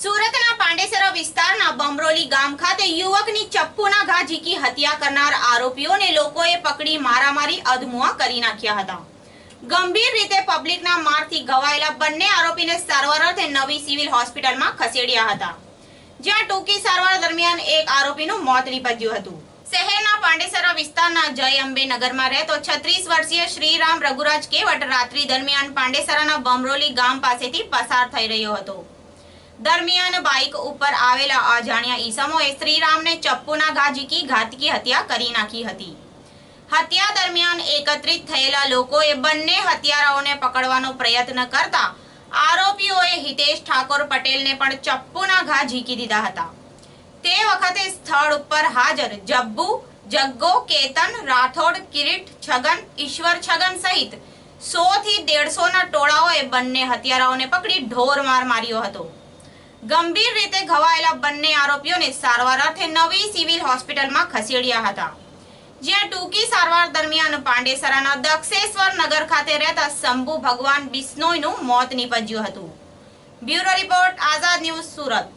સુરતના પાંડેસરા વિસ્તારના બમરોલી ગામ ખાતે યુવકની ચપ્પુના ઘા ઝીકી હત્યા કરનાર આરોપીઓને લોકોએ પકડી મારામારી અધમુઆ કરી નાખ્યા હતા. ગંભીર રીતે પબ્લિકના મારથી ઘવાયેલા બંને આરોપીને સારવાર અર્થે નવી સિવિલ હોસ્પિટલમાં ખસેડ્યા હતા. જ્યાં ટૂંકી સારવાર દરમિયાન એક આરોપીનું મોત નીપજ્યું હતું. શહેરના પાંડેસરા વિસ્તારના જય અંબે નગરમાં રહેતો છત્રીસ વર્ષીય શ્રીરામ રઘુરાજ કેવટ રાત્રિ દરમિયાન પાંડેસરાના બમરોલી ગામ પાસેથી પસાર થઈ રહ્યો હતો. દરમિયાન બાઇક ઉપર આવેલા અજાણ્યા ઈસમોએ શ્રીરામને ચપ્પુના ઘા ઝીકી ઘાતકી હત્યા કરી નાખી હતી. હત્યા દરમિયાન એકત્રિત થયેલા લોકોએ બંને હત્યારાઓને પકડવાનો પ્રયત્ન કરતા આરોપીઓએ હિતેશ ઠાકોર પટેલને પણ ચપ્પુના ઘા ઝીકી દીધા હતા. તે વખતે સ્થળ ઉપર હાજર જબ્બુ, જગ્ગો, કેતન, રાઠોડ, કિરીટ, છગન, ઈશ્વર છગન સહિત સો થી દેડસો ના ટોળાઓએ બંને હત્યારાઓને પકડી ઢોર માર માર્યો હતો. ગંભીર રીતે ઘવાયેલા બંને આરોપીઓને સારવાર અર્થે નવી સિવિલ હોસ્પિટલમાં ખસેડ્યા હતા. જ્યાં ટૂંકી સારવાર દરમિયાન પાંડેસરાના દક્ષેશ્વર નગર ખાતે રહેતા શંભુ ભગવાન બિસ્નોઈનું મોત નીપજ્યું હતું. Bureau report, Azad news Surat.